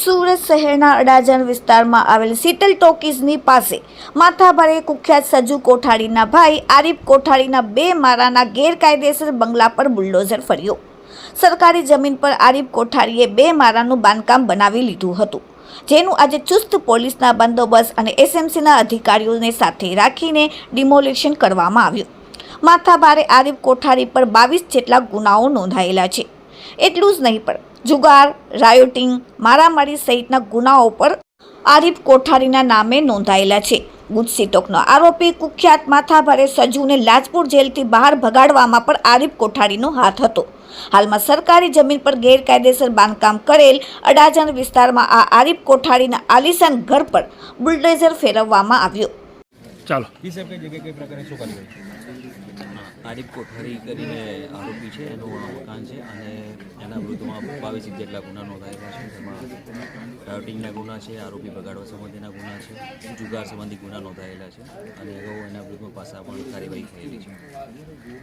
સુરત શહેરના અડાજણ વિસ્તારમાં આવેલ શીતલ ટોકીઝની પાસે માથાભારે કુખ્યાત સજુ કોઠારીના ભાઈ આરીફ કોઠારીના બે મારાના ગેરકાયદેસર બંગલા પર બુલડોઝર ફર્યો. સરકારી જમીન પર આરીફ કોઠારીએ બે મારાનું બાંધકામ બનાવી લીધું હતું, જેનું આજે ચુસ્ત પોલીસના બંદોબસ્ત અને એસએમસીના અધિકારીઓને સાથે રાખીને ડિમોલિશન કરવામાં આવ્યું. માથાભારે આરીફ કોઠારી પર બાવીસ જેટલા ગુનાઓ નોંધાયેલા છે. એટલું જ નહીં પણ જુગાર રાયોટિંગ મારામારી સહિતના ગુનાઓ પર આરીફ કોઠારીના નામે નોંધાયેલા છે. ગુજસીટોકનો આરોપી કુખ્યાત માથાભારે સજુને લાજપુર જેલથી બહાર ભગાડવામાં પણ આરીફ કોઠારીનો હાથ હતો. હાલમાં સરકારી જમીન પર ગેરકાયદેસર બાંધકામ કરેલ અડાજણ વિસ્તારમાં આ આરીફ કોઠારીના આલિશાન ઘર પર બુલડોઝર ફેરવવામાં આવ્યો. ચાલો. કઈ જગ્યાએ શું આરીફ કોઠારી કરીને આરોપી છે એનું મકાન છે અને એના વિરુદ્ધમાં બાવીસ જેટલા ગુના નોંધાયેલા છે. જેમાં રાઉટિંગના ગુના છે, આરોપી બગાડવા સંબંધીના ગુના છે, જુગાર સંબંધી ગુના નોંધાયેલા છે અને અગાઉ એના વિરુદ્ધમાં પાસા પણ કાર્યવાહી થયેલી છે.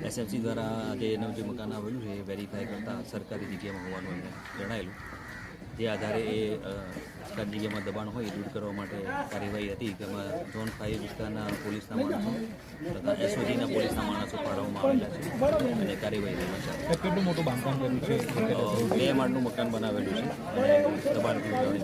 એસએમસી દ્વારા આજે એનું જે મકાન આવેલું છે, એ વેરીફાઈ કરતાં સરકારી જગ્યામાં હોવાનું એમને જણાયેલું. જે આધારે એ વિસ્તાર જગ્યામાં દબાણ હોય એ દૂર કરવા માટે કાર્યવાહી હતી તેમાં ઝોન ફાઇવ વિસ્તારના પોલીસના માણસો તથા એસઓજીના પોલીસના માણસો ફાળવવામાં આવેલા છે અને કાર્યવાહી તેમાં છે. કેટલું મોટું બાંધકામ કર્યું છે? બે માળનું મકાન બનાવેલું છે અને દબાણ કાર્યવાહી